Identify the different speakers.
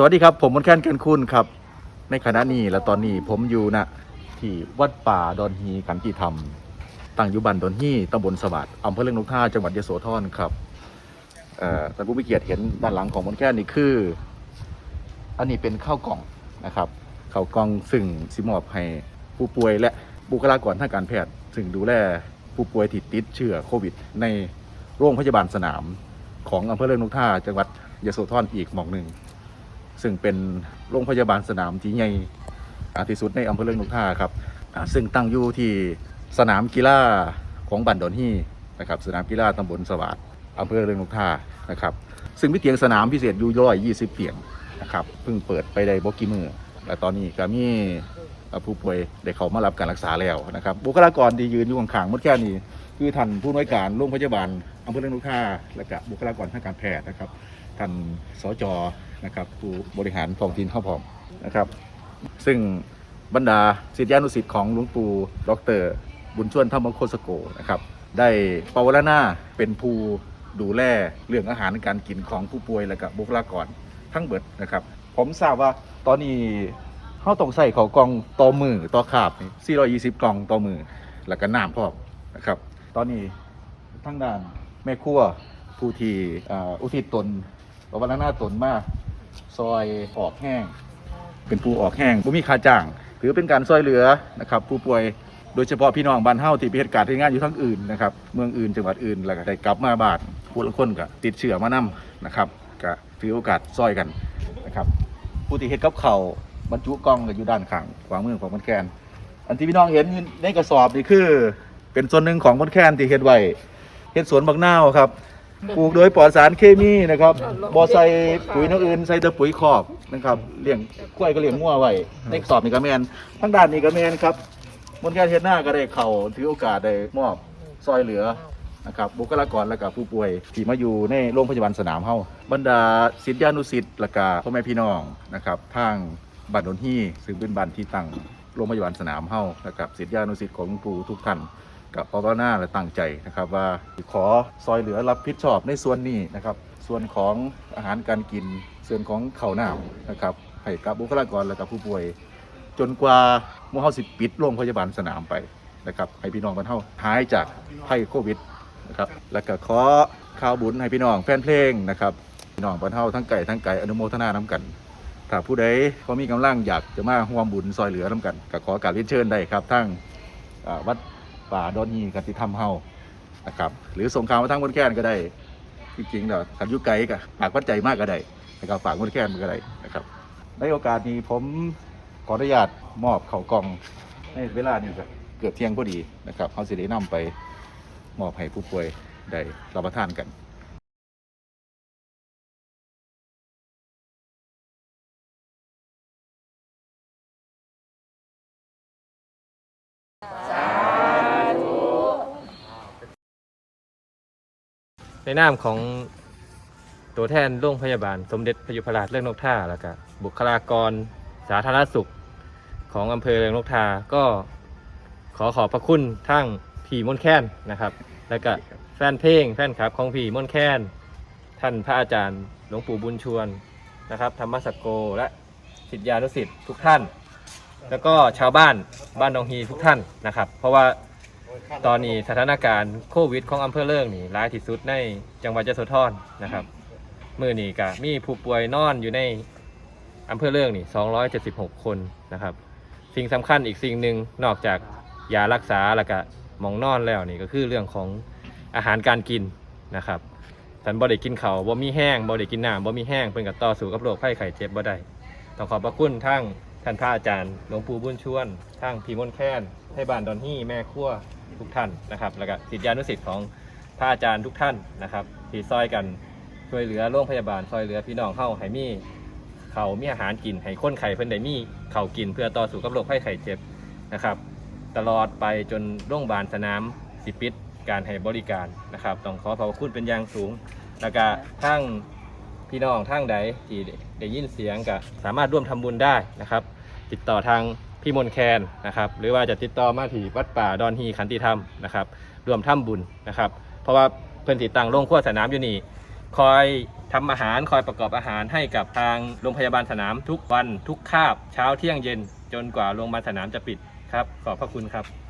Speaker 1: สวัสดีครับ ผมมนแค้นกันคุณครับ ในขณะนี้และตอนนี้ผมอยู่ณที่วัดป่าดอนฮีกันติธรรม ตั้งอยู่บ้านดอนฮีตำบลสวัสดิ์อำเภอเลืองนกท่าจังหวัดยโสธรครับเอ่อท่านผู้มีเกียรติเห็นด้านหลังของมนแค้นนี่คือ อันนี้เป็นข้าวกล่องนะครับข้าวกล่องซึ่งสิมอบให้ผู้ป่วยและบุคลากรทางการแพทย์ ซึ่งดูแลผู้ป่วยที่ติดเชื้อโควิด ในโรงพยาบาลสนาม ของอำเภอเลืองนกท่าจังหวัดยโสธรอีกหมองหนึ่ง ซึ่งเป็นโรงพยาบาลสนามที่ใหญ่อ่าที่สุดในอำเภอเลืองนกท่าครับซึ่งตั้งอยู่ที่สนามกีฬาของบันดอนฮีนะครับสนามกีฬาตำบลสวัสดอำเภอเลืองนกท่านะครับซึ่งมีเตียงสนามพิเศษอยู่ร้อยยี่สิบเตียงนะครับเพิ่งเปิดไปได้บกี่มือและตอนนี้ก็มีผู้ป่วยได้เข้ามารับการรักษาแล้วนะครับบุคลากรที่ยืนอยู่ข้างๆมดแค่นี้คือท่านผู้อำนวยการโรงพยาบาลอำเภอเลืองนกท่าและก็บุคลากรทางการแพทย์นะครับท่านสจ นะครับผู้บริหารท้องถิ่นเข้าพร้อมนะครับ ซึ่งบรรดาศิษยานุศิษย์ของหลวงปู่ดร บุญชวนธรรมโคสโกนะครับได้ปวารณาเป็นผู้ดูแลเรื่องอาหารการกินของผู้ป่วยและกับบุคลากรทั้งเบิดนะครับ ผมทราบว่าตอนนี้เขาต้องใส่เขากล่องต่อมือต่อขาบนี่420 กล่องต่อมือ แล้วก็น้ำพร้อมนะครับ ตอนนี้ทั้งด้านแม่ครัวผู้ที่อุทิศตนปวารณาตนมา ซอยออกแห้ง เป็นผู้ออกแห้งผู้มีค่าจ้าง ถือเป็นการช่วยเหลือนะครับ ผู้ป่วยโดยเฉพาะพี่น้องบ้านเฮาที่ไปเหตุการณ์ที่งานอยู่ทั้งอื่นนะครับเมืองอื่นจังหวัดอื่นแล้วก็ได้กลับมาบานผู้ละคนก็ติดเชื้อมานํนะครับก็ถือโอกาสช่วยกันนะครับผู้ที่เฮ็ดกับเขาบรรจุกล่องก็อยู่ด้านข้างขวามือของมันแคนอันที่พี่น้องเห็นในกระสอบนี่คือ เป็นส่วนหนึ่งของมันแคนที่เฮ็ดไว้เฮ็ดสวนบักนาวครับ ปลูกโดยปลอดสารเคมีนะครับบ่ใส่ปุ๋ยน้ำอื่นใส่แต่ปุ๋ยคอกนะครับเลี้ยงกล้วยก็เลี้ยงงัวไว้ในกระสอบนี่ก็แม่นทั้งด้านนี้ก็แม่นครับมนแคนเฮ็ดหน้าก็ได้เข้าถือโอกาสได้มอบซอยเหลือนะครับบุคลากรและกับผู้ป่วยที่มาอยู่ในโรงพยาบาลสนามเฮาบรรดาศิษยานุศิษย์และกาพ่อแม่พี่น้องนะครับทางบ้านดนฮี่ซึ่งเป็นบ้านที่ตั้งโรงพยาบาลสนามเฮาและกับศิษยานุศิษย์ของหลวงปู่ทุกท่าน กับภาวนาและตั้งใจนะครับว่าขอซอยเหลือรับผิดชอบในส่วนนี้นะครับ ส่วนของอาหารการกิน ส่วนของข้าวหน้านะครับให้กับบุคลากรและกับผู้ป่วย จนกว่ามู่เฮาสิปิดโรงพยาบาลสนามไปนะครับให้พี่น้องบ้านเฮาหายจากภัยโควิดนะครับแล้วก็ขอข่าวบุญให้พี่น้องแฟนเพลงนะครับพี่น้องบรรเทาทั้งไก่ทั้งไก่อนุโมทนาน้ำกันถ้าผู้ใดเขามีกำลังอยากจะมาร่วมบุญซอยเหลือน้ำกันก็ขอการเรียนเชิญได้ครับทั้งวัด ป่าดอนฮีกันติธรรมเฮานะครับหรือส่งข่าวมาทางบนแค้นก็ได้จริงๆเดี๋ยวขันยุไกลก็ฝากปัจจัยมากก็ได้นะครับฝากบนแค้นก็ได้นะครับในโอกาสนี้ผมขออนุญาตมอบเข่ากล่องในเวลานี้ก็เกือบเที่ยงพอดีนะครับเขาสิได้นำไปมอบให้ผู้ป่วยได้รับประทานกัน
Speaker 2: ในนามของตัวแทนโรงพยาบาล สมเด็จพยุพราชเรื่องนกท่าแล้วก็บุคลากรสาธารณสุขของอำเภอเรืองนกทาก็ขอขอบพระคุณทั้งผีม่นแค้นนะครับ แล้วก็แฟนเพลงแฟนคลับของผีม่นแค้นท่านพระอาจารย์หลวงปู่บุญชวนนะครับธรรมสกโกและศิษยานุศิษย์ทุกท่าน แล้วก็ชาวบ้านบ้านดองฮีทุกท่านนะครับ เพราะว่า ตอนนี้สถานการณ์โควิดของอำเภอเลิงนี่ร้ายที่สุดในจังหวัดยโสธรนะครับมื่อนี้ก็มีผู้ป่วยนอนอยู่ในอำเภอเลิงนี่276 คนนะครับ สิ่งสำคัญอีกสิ่งหนึ่งนอกจากยารักษาแล้วก็มองนอนแล้วนี่ก็คือเรื่องของอาหารการกินนะครับสันบ่ได้กินเขาบ่มีแห้งบ่ได้กินน้ำบ่มีแห้งเพิ่นก็ต่อสู้กับโรคไข้ไข้เจ็บบ่ได้ต้องขอบพระคุณทั้ง ท่านพระอาจารย์หลวงปู่บุญชวนทั้งพีมนแค้นให้บ้านดอนฮี่แม่ครัวทุกท่านนะครับ แล้วก็ศิษยานุศิษย์ของพระอาจารย์ทุกท่านนะครับที่ซอยกันช่วยเหลือโรงพยาบาลซอยเหลือพี่น้องเข้าให้มีเขามีอาหารกินให้คนไข้เพิ่นได้มีเขากินเพื่อต่อสู้กับโรคไข้ไข้เจ็บนะครับ ตลอดไปจนโรงพยาบาลสนามสิปิดการให้บริการนะครับต้องขอขอบคุณเป็นอย่างสูง แล้วก็ทั้งพี่น้องทั้งใดที่ได้ยินเสียงก็สามารถร่วมทำบุญได้นะครับ ติดต่อทางพี่มนแคนนะครับหรือว่าจะติดต่อมาที่วัดป่าดอนฮีขันติธรรมนะครับรวมถ้ำบุญนะครับ เพราะว่าเพื่อนติดตั้งโรงครัวสนามอยู่นี่คอยทำอาหารคอยประกอบอาหารให้กับทางโรงพยาบาลสนามทุกวันทุกคาบเช้าเที่ยงเย็น จนกว่าโรงพยาบาลสนามจะปิดครับขอบพระคุณครับ